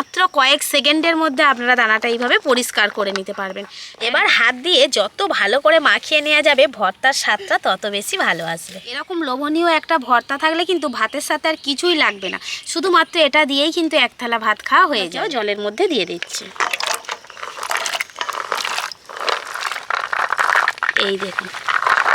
মাত্র কয়েক সেকেন্ডের মধ্যে আপনারা দানাটা এইভাবে পরিষ্কার করে নিতে পারবেন। এবার হাত দিয়ে যত ভালো করে মাখিয়ে নেওয়া যাবে ভর্তার স্বাদটা তত বেশি ভালো আসবে। এরকম লোভনীয় একটা ভর্তা থাকলে কিন্তু ভাতের সাথে আর কিছুই লাগবে না। শুধুমাত্র এটা দিয়েই কিন্তু এক থালা ভাত খাওয়া হয়ে যাও জলের মধ্যে দিয়ে দিচ্ছি। এই দেখুন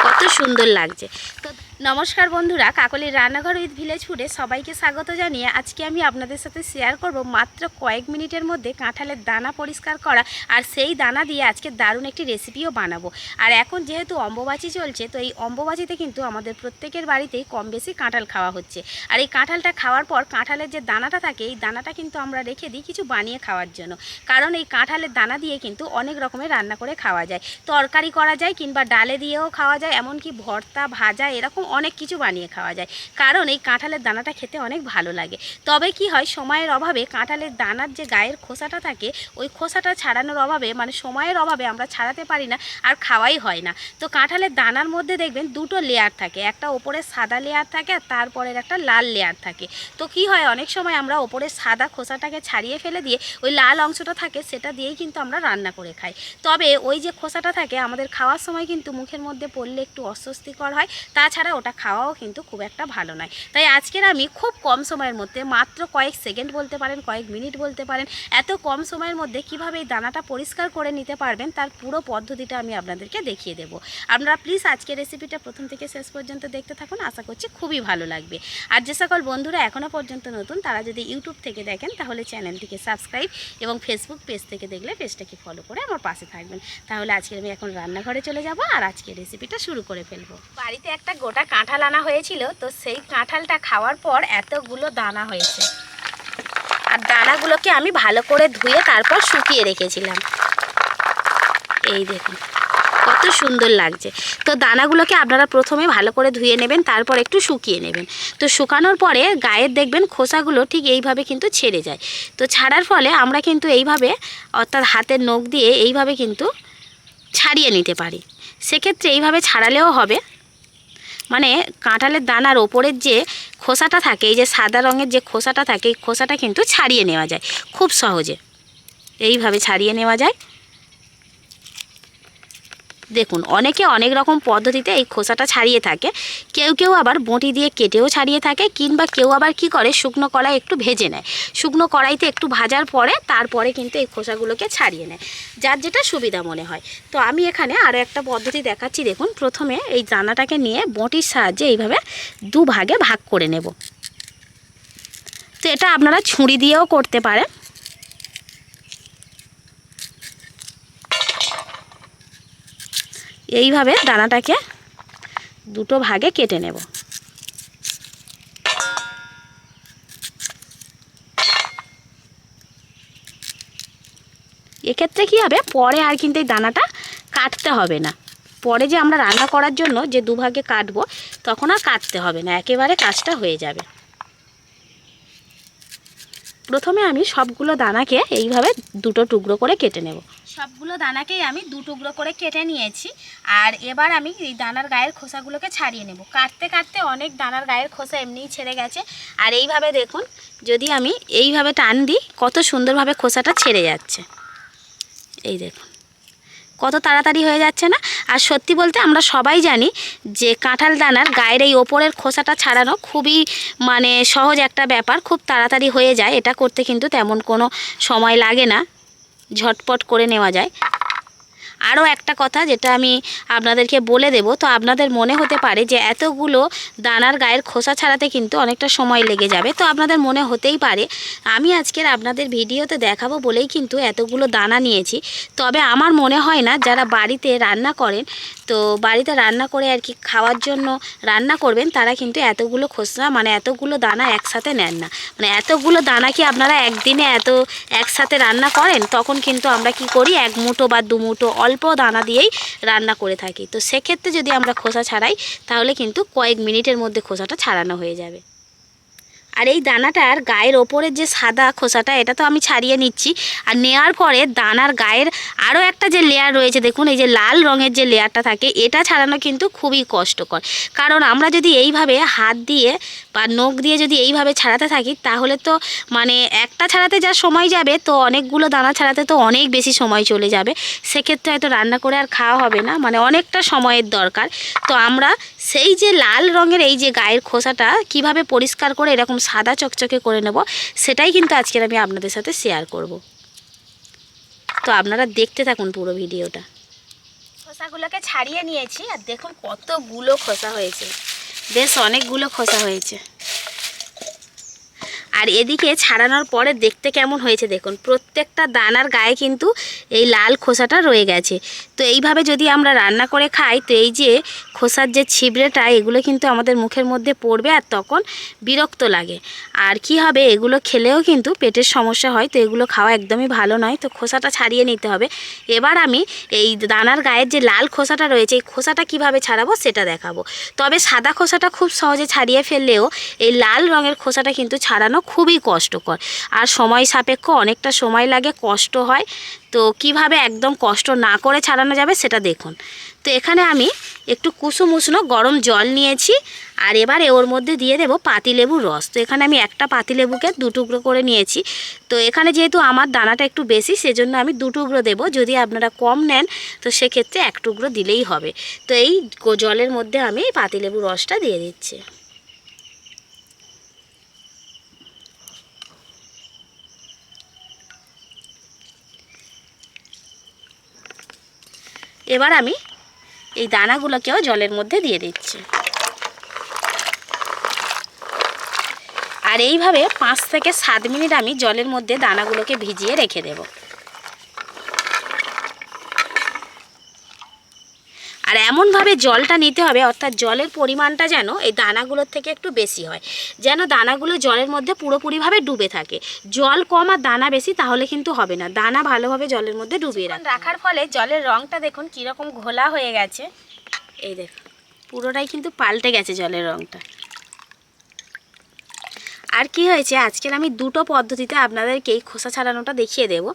কত সুন্দর লাগছে। তো নমস্কার বন্ধুরা কাকলির রান্নাঘর উইথ ভিলেজ ফুডে সবাইকে স্বাগত জানিয়ে আজকে আমি আপনাদের সাথে শেয়ার করব মাত্র কয়েক মিনিটের মধ্যে কাঁঠালের দানা পরিষ্কার করা আর সেই দানা দিয়ে আজকে দারুণ একটি রেসিপিও বানাবো। আর এখন যেহেতু অম্ববাচি চলছে, তো এই অম্ববাচিতে কিন্তু আমাদের প্রত্যেকের বাড়িতেই কম বেশি কাঁঠাল খাওয়া হচ্ছে। আর এই কাঁঠালটা খাওয়ার পর কাঁঠালের যে দানাটা থাকে, এই দানাটা কিন্তু আমরা রেখে দিই কিছু বানিয়ে খাওয়ার জন্য। কারণ এই কাঁঠালের দানা দিয়ে কিন্তু অনেক রকমের রান্না করে খাওয়া যায়। তরকারি করা যায় কিংবা ডালে দিয়েও খাওয়া যায়, এমনকি ভর্তা, ভাজা এরকম অনেক কিছু বানিয়ে খাওয়া যায়। কারণ এই কাঁঠালের দানাটা খেতে অনেক ভালো লাগে। তবে কি হয়, সময়ের অভাবে কাঁঠালের দানার যে গায়ের খোসাটা থাকে, ওই খোসাটা ছাড়ানোর অভাবে মানে সময়ের অভাবে আমরা ছাড়াতে পারি না আর খাওয়াই হয় না। তো কাঁঠালের দানার মধ্যে দেখবেন দুটো লেয়ার থাকে। একটা ওপরে সাদা লেয়ার থাকে আর তারপরের একটা লাল লেয়ার থাকে। তো কি হয়, অনেক সময় আমরা ওপরে সাদা খোসাটাকে ছাড়িয়ে ফেলে দিয়ে, ওই লাল অংশটা থাকে সেটা দিয়েই কিন্তু আমরা রান্না করে খাই। তবে ওই যে খোসাটা থাকে, আমাদের খাওয়ার সময় কিন্তু মুখের মধ্যে পড়লে একটু অস্বস্তিকর হয়। তাছাড়া ওটা খাওয়াও কিন্তু খুব একটা ভালো নয়। তাই আজকের আমি খুব কম সময়ের মধ্যে, মাত্র কয়েক সেকেন্ড বলতে পারেন, কয়েক মিনিট বলতে পারেন, এত কম সময়ের মধ্যে কীভাবে এই দানাটা পরিষ্কার করে নিতে পারবেন তার পুরো পদ্ধতিটা আমি আপনাদেরকে দেখিয়ে দেবো। আপনারা প্লিজ আজকের রেসিপিটা প্রথম থেকে শেষ পর্যন্ত দেখতে থাকুন, আশা করছি খুবই ভালো লাগবে। আর যে সকল বন্ধুরা এখনও পর্যন্ত নতুন, তারা যদি ইউটিউব থেকে দেখেন, তাহলে চ্যানেলটিকে সাবস্ক্রাইব এবং ফেসবুক পেজ থেকে দেখলে পেজটাকে ফলো করে আমার পাশে থাকবেন। তাহলে আজকে আমি এখন রান্নাঘরে চলে যাব আর আজকে রেসিপিটা শুরু করে ফেলব। বাড়িতে একটা গোটা কাঁঠাল আনা হয়েছিল, তো সেই কাঁঠালটা খাওয়ার পর এতগুলো দানা হয়েছে। আর দানাগুলোকে আমি ভালো করে ধুয়ে তারপর শুকিয়ে রেখেছিলাম। এই দেখুন, কত সুন্দর লাগছে। তো দানাগুলোকে আপনারা প্রথমে ভালো করে ধুয়ে নেবেন, তারপর একটু শুকিয়ে নেবেন। তো শুকানোর পরে গায়ের দেখবেন খোসাগুলো ঠিক এইভাবে কিন্তু ছেড়ে যায়। তো ছাড়ার ফলে আমরা কিন্তু এইভাবে, অর্থাৎ হাতের নখ দিয়ে এইভাবে কিন্তু ছাড়িয়ে নিতে পারি। সেক্ষেত্রে এইভাবে ছাড়ালেও হবে। মানে কাঁঠালের দানার ওপরের যে খোসাটা থাকে, এই যে সাদা রঙের যে খোসাটা থাকে, এই খোসাটা কিন্তু ছাড়িয়ে নেওয়া যায়, খুব সহজে। এইভাবে ছাড়িয়ে নেওয়া যায়। দেখুন, অনেকে অনেক রকম পদ্ধতিতে এই খোসাটা ছাড়িয়ে থাকে। কেউ কেউ আবার বঁটি দিয়ে কেটেও ছাড়িয়ে থাকে, কিংবা কেউ আবার কি করে, শুকনো কড়াই একটু ভেজে নেয়। শুকনো কড়াইতে একটু ভাজার পরে তারপরে কিন্তু এই খোসাগুলোকে ছাড়িয়ে নেয়, যার যেটা সুবিধা মনে হয়। তো আমি এখানে আরও একটা পদ্ধতি দেখাচ্ছি, দেখুন, প্রথমে এই দানাটাকে নিয়ে বঁটির সাহায্যে এইভাবে দু ভাগে ভাগ করে নেব। তো এটা আপনারা ছুরি দিয়েও করতে পারেন। এইভাবে দানাটাকে দুটো ভাগে কেটে নেব। এক্ষেত্রে কী হবে? পরে আর কিন্তু এই দানাটা কাটতে হবে না। পরে যে আমরা রান্না করার জন্য যে দুভাগে কাটবো, তখন আর কাটতে হবে না। একেবারে কাজটা হয়ে যাবে। প্রথমে আমি সবগুলো দানাকে এইভাবে দুটো টুকরো করে কেটে নেব। সবগুলো দানাকেই আমি দু টুকরো করে কেটে নিয়েছি। আর এবার আমি এই দানার গায়ের খোসাগুলোকে ছাড়িয়ে নেব। কাটতে কাটতে অনেক দানার গায়ের খোসা এমনিই ছেড়ে গেছে। আর এইভাবে দেখুন, যদি আমি এইভাবে টান দিই, কত সুন্দরভাবে খোসাটা ছেড়ে যাচ্ছে। এই দেখুন, কত তাড়াতাড়ি হয়ে যাচ্ছে না? আর সত্যি বলতে আমরা সবাই জানি যে কাঁঠাল দানার গায়ের এই ওপরের খোসাটা ছাড়ানো খুবই মানে সহজ একটা ব্যাপার। খুব তাড়াতাড়ি হয়ে যায়। এটা করতে কিন্তু তেমন কোনো সময় লাগে না। ঝটপট করে নেওয়া যায়। আরও একটা কথা যেটা আমি আপনাদেরকে বলে দেব, তো আপনাদের মনে হতে পারে যে এতগুলো দানার গায়ের খোসা ছাড়াতে কিন্তু অনেকটা সময় লেগে যাবে। তো আপনাদের মনে হতেই পারে, আমি আজকের আপনাদের ভিডিওতে দেখাবো বলেই কিন্তু এতগুলো দানা নিয়েছি। তবে আমার মনে হয় না, যারা বাড়িতে রান্না করেন তো বাড়িতে রান্না করে আর কি খাওয়ার জন্য রান্না করবেন, তারা কিন্তু এতগুলো খোসা মানে এতগুলো দানা একসাথে নেন না। মানে এতগুলো দানা কি আপনারা একদিনে এত একসাথে রান্না করেন? তখন কিন্তু আমরা কি করি, এক মুঠো বা দু মুঠো অল্প দানা দিয়েই রান্না করে থাকি। তো সেক্ষেত্রে যদি আমরা খোসা ছাড়াই, তাহলে কিন্তু কয়েক মিনিটের মধ্যে খোসাটা ছাড়ানো হয়ে যাবে। আর এই দানাটার গায়ের ওপরের যে সাদা খোসাটা, এটা তো আমি ছাড়িয়ে নিচ্ছি। আর নেওয়ার পরে দানার গায়ের আরও একটা যে লেয়ার রয়েছে, দেখুন, এই যে লাল রঙের যে লেয়ারটা থাকে, এটা ছাড়ানো কিন্তু খুবই কষ্টকর। কারণ আমরা যদি এইভাবে হাত দিয়ে বা নখ দিয়ে যদি এইভাবে ছাড়াতে থাকি, তাহলে তো মানে একটা ছাড়াতে যা সময় যাবে, তো অনেকগুলো দানা ছাড়াতে তো অনেক বেশি সময় চলে যাবে। সেক্ষেত্রে হয়তো রান্না করে আর খাওয়া হবে না মানে অনেকটা সময়ের দরকার। তো আমরা সেই যে লাল রঙের এই যে গায়ের খোসাটা কীভাবে পরিষ্কার করে এরকম সাদা চকচকে করে নেব, সেটাই কিন্তু আজকের আমি আপনাদের সাথে শেয়ার করব। তো আপনারা দেখতে থাকুন পুরো ভিডিওটা। খোসাগুলোকে ছাড়িয়ে নিয়েছি আর দেখুন কতগুলো খোসা হয়েছে। বেশ অনেকগুলো খোসা হয়েছে। আর এদিকে ছাড়ানোর পরে দেখতে কেমন হয়েছে দেখুন। প্রত্যেকটা দানার গায়ে কিন্তু এই লাল খোসাটা রয়ে গেছে। তো এইভাবে যদি আমরা রান্না করে খাই, তো এই যে খোসার যে ছিবড়েটা, এগুলো কিন্তু আমাদের মুখের মধ্যে পড়বে আর তখন বিরক্ত লাগে। আর কি হবে, এগুলো খেলেও কিন্তু পেটের সমস্যা হয়, তো এগুলো খাওয়া একদমই ভালো নয়। তো খোসাটা ছাড়িয়ে নিতে হবে। এবার আমি এই দানার গায়ের যে লাল খোসাটা রয়েছে, এই খোসাটা কীভাবে ছাড়াবো সেটা দেখাবো। তবে সাদা খোসাটা খুব সহজে ছাড়িয়ে ফেললেও এই লাল রঙের খোসাটা কিন্তু ছাড়ানো খুবই কষ্টকর। আর সময় সাপেক্ষ অনেকটা সময় লাগে, কষ্ট হয়। তো কীভাবে একদম কষ্ট না করে ছাড়ানো যাবে সেটা দেখুন। তো এখানে আমি একটু কুসুম উষ্ণ গরম জল নিয়েছি আর এবারে ওর মধ্যে দিয়ে দেবো পাতিলেবুর রস। তো এখানে আমি একটা পাতিলেবুকে দু টুকরো করে নিয়েছি। তো এখানে যেহেতু আমার দানাটা একটু বেশি, সেজন্য আমি দু টুকরো দেবো। যদি আপনারা কম নেন, তো সেক্ষেত্রে এক টুকরো দিলেই হবে। তো এই জলের মধ্যে আমি পাতিলেবুর রসটা দিয়ে দিচ্ছি। এবার আমি এই দানাগুলোকেও জলের মধ্যে দিয়ে দিচ্ছি। আর এইভাবে পাঁচ থেকে সাত মিনিট আমি জলের মধ্যে দানাগুলোকে ভিজিয়ে রেখে দেব। আর এমনভাবে জলটা নিতে হবে, অর্থাৎ জলের পরিমাণটা যেন এই দানাগুলোর থেকে একটু বেশি হয়। যেন দানাগুলো জলের মধ্যে পুরোপুরিভাবে ডুবে থাকে। জল কম আর দানা বেশি তাহলে কিন্তু হবে না। দানা ভালোভাবে জলের মধ্যে ডুবিয়ে রাখ রাখার ফলে জলের রঙটা দেখুন কীরকম ঘোলা হয়ে গেছে। এই দেখুন, পুরোটাই কিন্তু পাল্টে গেছে জলের রঙটা আর কি হয়েছে? আজকের আমি দুটো পদ্ধতিতে আপনাদেরকে এই খোসা ছাড়ানোটা দেখিয়ে দেব।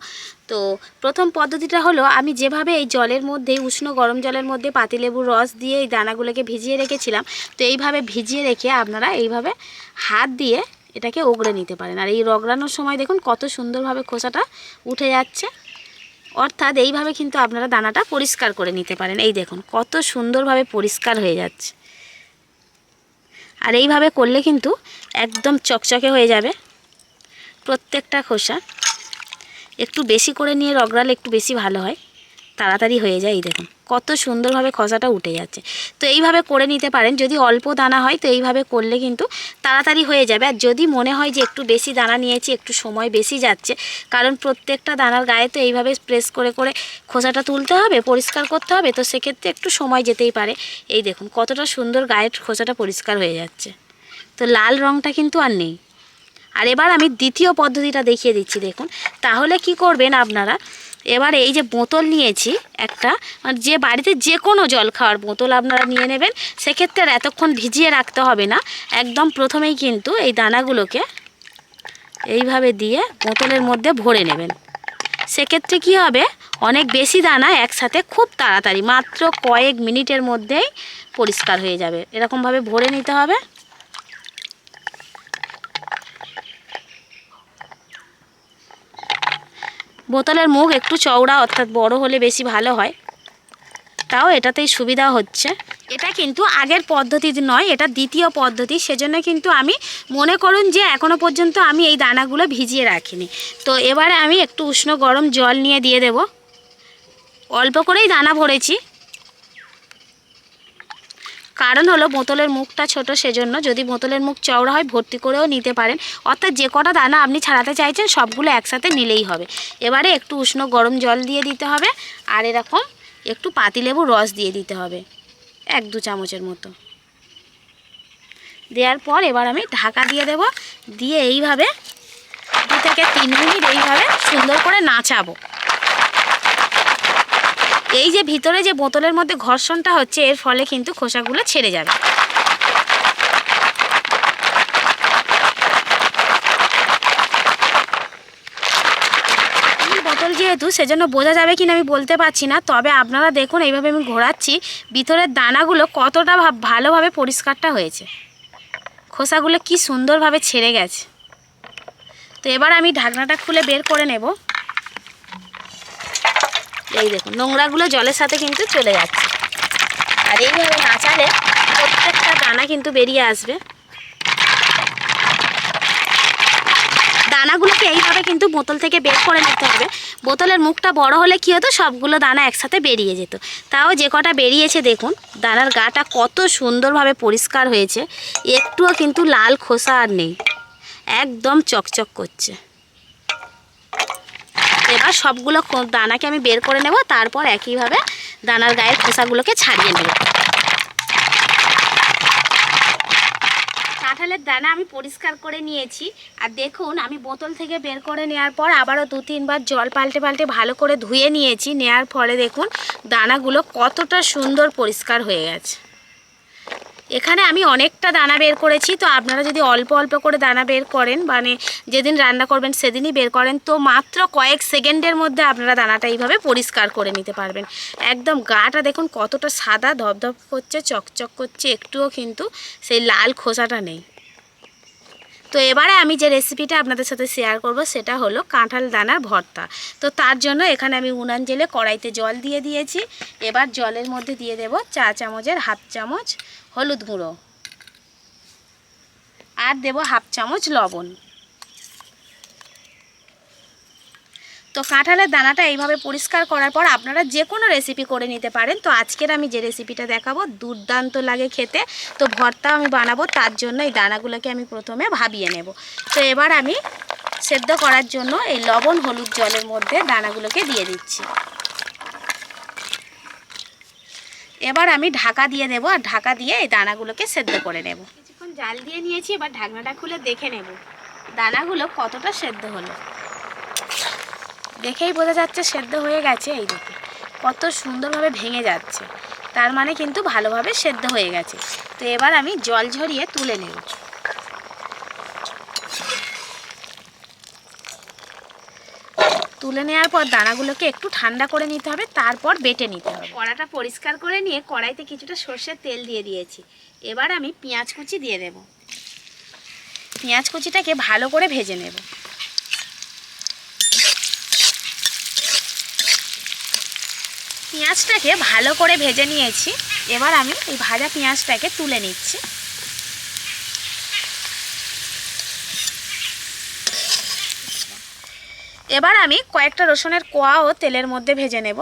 তো প্রথম পদ্ধতিটা হলো, আমি যেভাবে এই জলের মধ্যে, উষ্ণ গরম জলের মধ্যে পাতিলেবুর রস দিয়ে এই দানাগুলোকে ভিজিয়ে রেখেছিলাম, তো এইভাবে ভিজিয়ে রেখে আপনারা এইভাবে হাত দিয়ে এটাকে ওগড়ে নিতে পারেন। আর এই রগড়ানোর সময় দেখুন কত সুন্দরভাবে খোসাটা উঠে যাচ্ছে। অর্থাৎ এইভাবে কিন্তু আপনারা দানাটা পরিষ্কার করে নিতে পারেন। এই দেখুন কত সুন্দরভাবে পরিষ্কার হয়ে যাচ্ছে। আর এইভাবে করলে কিন্তু একদম চকচকে হয়ে যাবে প্রত্যেকটা খোসা। একটু বেশি করে নিয়ে রগড়ালে একটু বেশি ভালো হয়। তাড়াতাড়ি হয়ে যায় এই দেখুন। কত সুন্দরভাবে খসাটা উঠে যাচ্ছে। তো এইভাবে করে নিতে পারেন। যদি অল্প দানা হয়, তো এইভাবে করলে কিন্তু তাড়াতাড়ি হয়ে যাবে। আর যদি মনে হয় যে একটু বেশি দানা নিয়েছি, একটু সময় বেশি যাচ্ছে, কারণ প্রত্যেকটা দানার গায়ে তো এইভাবে প্রেস করে করে খোসাটা তুলতে হবে, পরিষ্কার করতে হবে, তো সেক্ষেত্রে একটু সময় যেতেই পারে। এই দেখুন, কতটা সুন্দর গায়ের খোসাটা পরিষ্কার হয়ে যাচ্ছে। তো লাল রঙটা কিন্তু আর নেই। আর এবার আমি দ্বিতীয় পদ্ধতিটা দেখিয়ে দিচ্ছি, দেখুন। তাহলে কি করবেন আপনারা? এবার এই যে বোতল নিয়েছি একটা মানে যে বাড়িতে যে কোনো জল খাওয়ার বোতল আপনারা নিয়ে নেবেন, সেক্ষেত্রে আর এতক্ষণ ভিজিয়ে রাখতে হবে না। একদম প্রথমেই কিন্তু এই দানাগুলোকে এইভাবে দিয়ে বোতলের মধ্যে ভরে নেবেন। সেক্ষেত্রে কি হবে? অনেক বেশি দানা একসাথে খুব তাড়াতাড়ি, মাত্র কয়েক মিনিটের মধ্যেই পরিষ্কার হয়ে যাবে। এরকমভাবে ভরে নিতে হবে। বোতলের মুখ একটু চওড়া, অর্থাৎ বড় হলে বেশি ভালো হয়। তাও এটাতেই সুবিধা হচ্ছে। এটা কিন্তু আগের পদ্ধতি নয়, এটা দ্বিতীয় পদ্ধতি। সেজন্য কিন্তু আমি মনে করুন যে এখনও পর্যন্ত আমি এই দানাগুলো ভিজিয়ে রাখিনি। তো এবারে আমি একটু উষ্ণ গরম জল নিয়ে দিয়ে দেব। অল্প করেই দানা ভরেছি। কারণ হলো বোতলের মুখটা ছোট সেজন্য যদি বোতলের মুখ চওড়া হয় ভর্তি করেও নিতে পারেন। অর্থাৎ যে কটা দানা আপনি ছাড়াতে চাইছেন সবগুলো একসাথে নিলেই হবে। এবারে একটু উষ্ণ গরম জল দিয়ে দিতে হবে আর এরকম একটু পাতিলেবুর রস দিয়ে দিতে হবে, এক দু চামচের মতো। দেওয়ার পর এবার আমি ঢাকা দিয়ে দেব, দিয়ে এইভাবে দু থেকে তিন মিনিট এইভাবে সুন্দর করে নাচাবো। এই যে ভিতরে যে বোতলের মধ্যে ঘর্ষণটা হচ্ছে, এর ফলে কিন্তু খোসাগুলো ছেড়ে যাবে। বোতল যেহেতু, সেজন্য বোঝা যাবে কিনা আমি বলতে পারছি না, তবে আপনারা দেখুন, এইভাবে আমি ঘোরাচ্ছি, ভিতরের দানাগুলো কতটা ভালোভাবে পরিষ্কারটা হয়েছে। খোসাগুলো কি সুন্দরভাবে ছেড়ে গেছে। তো এবার আমি ঢাকনাটা খুলে বের করে নেব। এই দেখুন, নোংরাগুলো জলের সাথে কিন্তু চলে যাচ্ছে। আর এইভাবে নাচালে প্রত্যেকটা দানা কিন্তু বেরিয়ে আসবে। দানাগুলোকে এইভাবে কিন্তু বোতল থেকে বের করে নিতে হবে। বোতলের মুখটা বড় হলে কী হতো? সবগুলো দানা একসাথে বেরিয়ে যেত। তাও যে কটা বেরিয়েছে, দেখুন, দানার গাটা কত সুন্দরভাবে পরিষ্কার হয়েছে। একটুও কিন্তু লাল খোসা আর নেই। একদম চকচক করছে। এবার সবগুলো দানাকে আমি বের করে নেব, তারপর একইভাবে দানার গায়ের খোসাগুলোকে ছাড়িয়ে নেব। কাঁঠালের দানা আমি পরিষ্কার করে নিয়েছি, আর দেখুন আমি বোতল থেকে বের করে নেওয়ার পর আবারও দু তিনবার জল পাল্টে পাল্টে ভালো করে ধুয়ে নিয়েছি, নেওয়ার ফলে দেখুন দানাগুলো কতটা সুন্দর পরিষ্কার হয়ে গেছে। এখানে আমি অনেকটা দানা বের করেছি, তো আপনারা যদি অল্প অল্প করে দানা বের করেন মানে যেদিন রান্না করবেন সেদিনই বের করেন, তো মাত্র কয়েক সেকেন্ডের মধ্যে আপনারা দানাটা এইভাবে পরিষ্কার করে নিতে পারবেন। একদম গাটা দেখুন কতটা সাদা, ধপধপ করছে, চকচক করছে, একটুও কিন্তু সেই লাল খোসাটা নেই। তো এবারে আমি যে রেসিপিটা আপনাদের সাথে শেয়ার করব, সেটা হলো কাঁঠাল দানার ভর্তা। তো তার জন্য এখানে আমি উনান জেলে কড়াইতে জল দিয়ে দিয়েছি। এবার জলের মধ্যে দিয়ে দেব চা চামচের হাফ চামচ হলুদ গুঁড়ো। আর দেব হাফ চামচ লবণ। তো কাঁঠালের দানাটা এইভাবে পরিষ্কার করার পর আপনারা যে কোনো রেসিপি করে নিতে পারেন। তো আজকের আমি যে রেসিপিটা দেখাবো, দুর্দান্ত লাগে খেতে। তো ভর্তা আমি বানাবো, তার জন্য এই দানাগুলোকে আমি প্রথমে ভাবিয়ে নেব। তো এবার আমি সেদ্ধ করার জন্য এই লবণ, হলুদ জলের মধ্যে দানাগুলোকে দিয়ে দিচ্ছি। এবার আমি ঢাকা দিয়ে দেবো আর ঢাকা দিয়ে এই দানাগুলোকে সেদ্ধ করে নেব। কিছুক্ষণ জাল দিয়ে নিয়েছি, এবার ঢাকনাটা খুলে দেখে নেব। দানাগুলো কতটা সেদ্ধ হলো। দেখেই বোঝা যাচ্ছে সেদ্ধ হয়ে গেছে এই দেখে কত সুন্দরভাবে ভেঙে যাচ্ছে। তার মানে কিন্তু ভালোভাবে সেদ্ধ হয়ে গেছে। তো এবার আমি জল ঝরিয়ে তুলে নেব। তুলে নেওয়ার পর দানাগুলোকে একটু ঠান্ডা করে নিতে হবে, তারপর বেটে নিতে হবে। কড়াটা পরিষ্কার করে নিয়ে কড়াইতে কিছুটা সর্ষের তেল দিয়ে দিয়েছি। এবার আমি পেঁয়াজ কুচি দিয়ে দেব। পেঁয়াজ কুচিটাকে ভালো করে ভেজে নেব। পেঁয়াজটাকে ভালো করে ভেজে নিয়েছি। এবার আমি এই ভাজা পেঁয়াজটাকে তুলে নিচ্ছি। এবার আমি কয়েকটা রসুনের কোয়াও তেলের মধ্যে ভেজে নেব।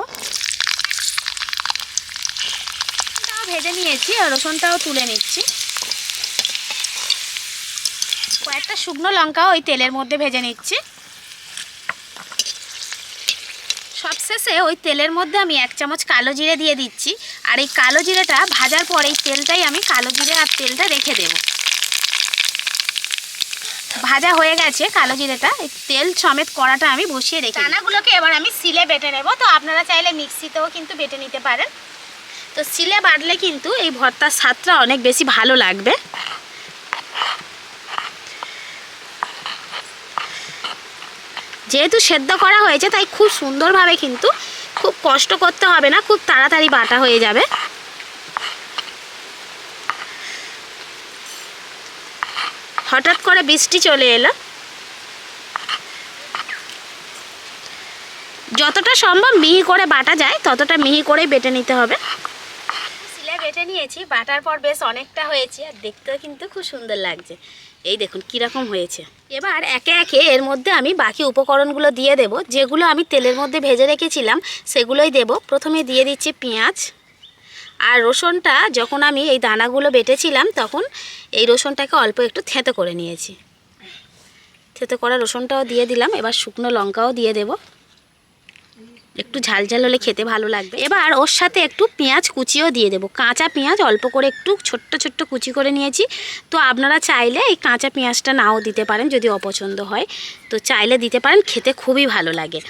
ভেজে নিয়েছি আর রসুনটাও তুলে নিচ্ছি। কয়েকটা শুকনো লঙ্কাও ওই তেলের মধ্যে ভেজে নিচ্ছি। সবশেষে ওই তেলের মধ্যে আমি এক চামচ কালো জিরে দিয়ে দিচ্ছি। আর এই কালো জিরেটা ভাজার পর এই তেলটাই আমি কালো জিরে আর তেলটা রেখে দেব। ভাজা হয়ে গেছে কালো জিরেটা। তেল সমেত কড়াটা আমি বসিয়ে রেখে দানাগুলোকে এবার আমি সিলে বেটে নেব। তো আপনারা চাইলে মিক্সিতেও কিন্তু বেটে নিতে পারেন। তো সিলে বাটলে কিন্তু এই ভর্তার স্বাদটা অনেক বেশি ভালো লাগবে। যেহেতু সেদ্ধ করা হয়েছে, তাই খুব সুন্দরভাবে কিন্তু খুব কষ্ট করতে হবে না, খুব তাড়াতাড়ি বাটা হয়ে যাবে। হঠাৎ করে বৃষ্টি চলে এলো। যতটা সম্ভব মিহি করে বাটা যায়, ততটা মিহি করেই বেটে নিতে হবে। বেটে নিয়েছি, বাটার পর বেশ অনেকটা হয়েছে আর দেখতেও কিন্তু খুব সুন্দর লাগছে। এই দেখুন কীরকম হয়েছে। এবার একে একে এর মধ্যে আমি বাকি উপকরণগুলো দিয়ে দেব, যেগুলো আমি তেলের মধ্যে ভেজে রেখেছিলাম, সেগুলোই দেব। প্রথমে দিয়ে দিচ্ছি পেঁয়াজ আর রসুনটা, যখন আমি এই দানাগুলো বেটেছিলাম, তখন এই রসুনটাকে অল্প একটু থেঁতো করে নিয়েছি। থেঁতো করা রসুনটাও দিয়ে দিলাম, এবার শুকনো লঙ্কাও দিয়ে দেব। একটু ঝাল ঝাল হলে খেতে ভালো লাগবে। এবার ওর সাথে একটু পেঁয়াজ কুচিও দিয়ে দেবো। কাঁচা পেঁয়াজ অল্প করে একটু ছোট্ট ছোট্ট কুচি করে নিয়েছি। তো আপনারা চাইলে এই কাঁচা পেঁয়াজটা নাও দিতে পারেন যদি অপছন্দ হয়। তো চাইলে দিতে পারেন, খেতে খুবই ভালো লাগে।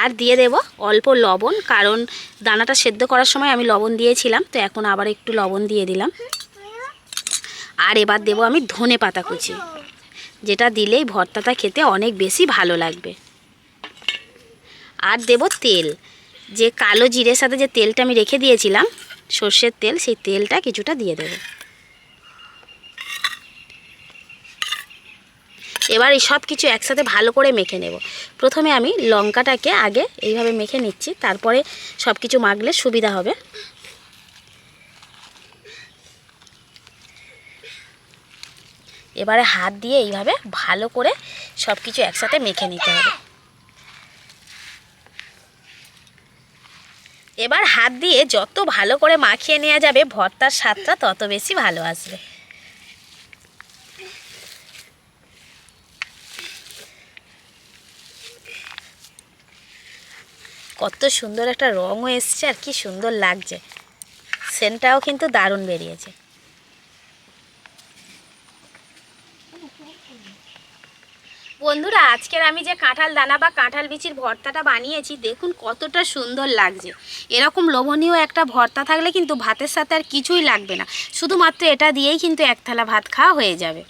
আর দিয়ে দেব অল্প লবণ, কারণ দানাটা সেদ্ধ করার সময় আমি লবণ দিয়েছিলাম, তো এখন আবার একটু লবণ দিয়ে দিলাম। আর এবার দেব আমি ধনে পাতা কুচি, যেটা দিলেই ভর্তাটা খেতে অনেক বেশি ভালো লাগবে। আর দেব তেল। যে কালো জিরের সাথে যে তেলটা আমি রেখে দিয়েছিলাম, সর্ষের তেল, সেই তেলটা কিছুটা দিয়ে দেব। এবার এই সব কিছু একসাথে ভালো করে মেখে নেব। প্রথমে আমি লঙ্কাটাকে আগে এইভাবে মেখে নিচ্ছি, তারপরে সব কিছু মাখলে সুবিধা হবে। এবারে হাত দিয়ে এইভাবে ভালো করে সব কিছু একসাথে মেখে নিতে হবে। এবার হাত দিয়ে যত ভালো করে মাখিয়ে নেওয়া যাবে, ভর্তার স্বাদটা তত বেশি ভালো আসবে। কত সুন্দর একটা রঙও এসছে আর কি সুন্দর লাগছে। সেন্টটাও কিন্তু দারুণ বেরিয়েছে বন্ধুরা আজকের আমি যে কাঁঠাল দানা বা কাঁঠাল বিচির ভর্তাটা বানিয়েছি, দেখুন কতটা সুন্দর লাগছে। এরকম লোভনীয় একটা ভর্তা থাকলে কিন্তু ভাতের সাথে আর কিছুই লাগবে না। শুধুমাত্র এটা দিয়েই কিন্তু এক থালা ভাত খাওয়া হয়ে যাবে।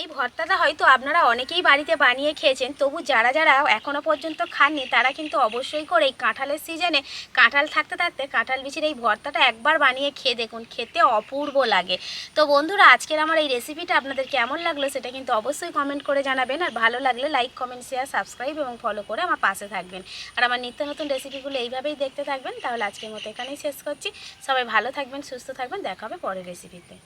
এই ভর্তাটা হয়তো আপনারা অনেকেই বাড়িতে বানিয়ে খেয়েছেন, তবু যারা যারা এখনও পর্যন্ত খাননি, তারা কিন্তু অবশ্যই করে এই কাঁঠালের সিজনে কাঁঠাল থাকতে থাকতে কাঁঠাল বিচির এই ভর্তাটা একবার বানিয়ে খেয়ে দেখুন, খেতে অপূর্ব লাগে। তো বন্ধুরা, আজকের আমার এই রেসিপিটা আপনাদের কেমন লাগল সেটা কিন্তু অবশ্যই কমেন্ট করে জানাবেন, আর ভালো লাগলে লাইক কমেন্ট শেয়ার সাবস্ক্রাইব এবং ফলো করে আমার পাশে থাকবেন। আর আমার নিত্য নতুন রেসিপিগুলো এইভাবেই দেখতে থাকবেন, তাহলে আজকের মতো এখানেই শেষ করছি। সবাই ভালো থাকবেন, সুস্থ থাকবেন, দেখা হবে পরের রেসিপিতে